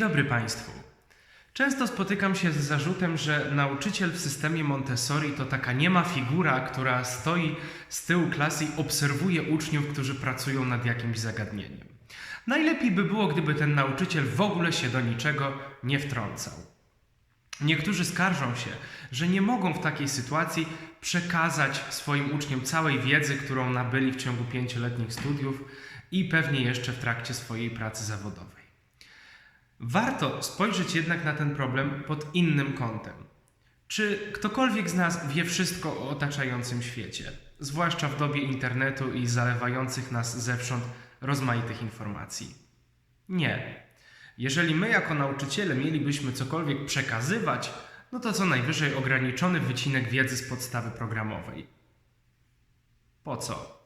dobry Państwu. Często spotykam się z zarzutem, że nauczyciel w systemie Montessori to taka niema figura, która stoi z tyłu klasy i obserwuje uczniów, którzy pracują nad jakimś zagadnieniem. Najlepiej by było, gdyby ten nauczyciel w ogóle się do niczego nie wtrącał. Niektórzy skarżą się, że nie mogą w takiej sytuacji przekazać swoim uczniom całej wiedzy, którą nabyli w ciągu pięcioletnich studiów i pewnie jeszcze w trakcie swojej pracy zawodowej. Warto spojrzeć jednak na ten problem pod innym kątem. Czy ktokolwiek z nas wie wszystko o otaczającym świecie, zwłaszcza w dobie internetu i zalewających nas zewsząd rozmaitych informacji? Nie. Jeżeli my jako nauczyciele mielibyśmy cokolwiek przekazywać, no to co najwyżej ograniczony wycinek wiedzy z podstawy programowej. Po co?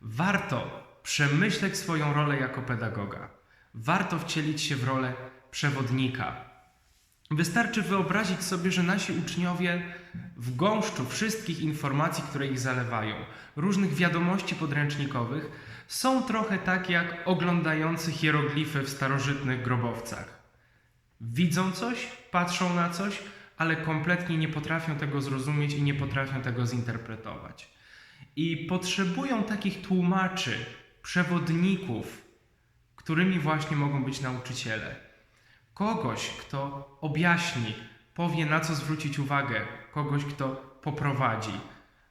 Warto przemyśleć swoją rolę jako pedagoga. Warto wcielić się w rolę przewodnika. Wystarczy wyobrazić sobie, że nasi uczniowie w gąszczu wszystkich informacji, które ich zalewają, różnych wiadomości podręcznikowych, są trochę tak jak oglądający hieroglify w starożytnych grobowcach. Widzą coś, patrzą na coś, ale kompletnie nie potrafią tego zrozumieć i nie potrafią tego zinterpretować. I potrzebują takich tłumaczy, przewodników, którymi właśnie mogą być nauczyciele. Kogoś, kto objaśni, powie na co zwrócić uwagę, kogoś, kto poprowadzi,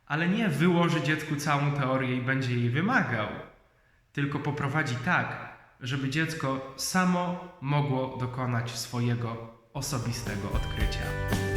ale nie wyłoży dziecku całą teorię i będzie jej wymagał, tylko poprowadzi tak, żeby dziecko samo mogło dokonać swojego osobistego odkrycia.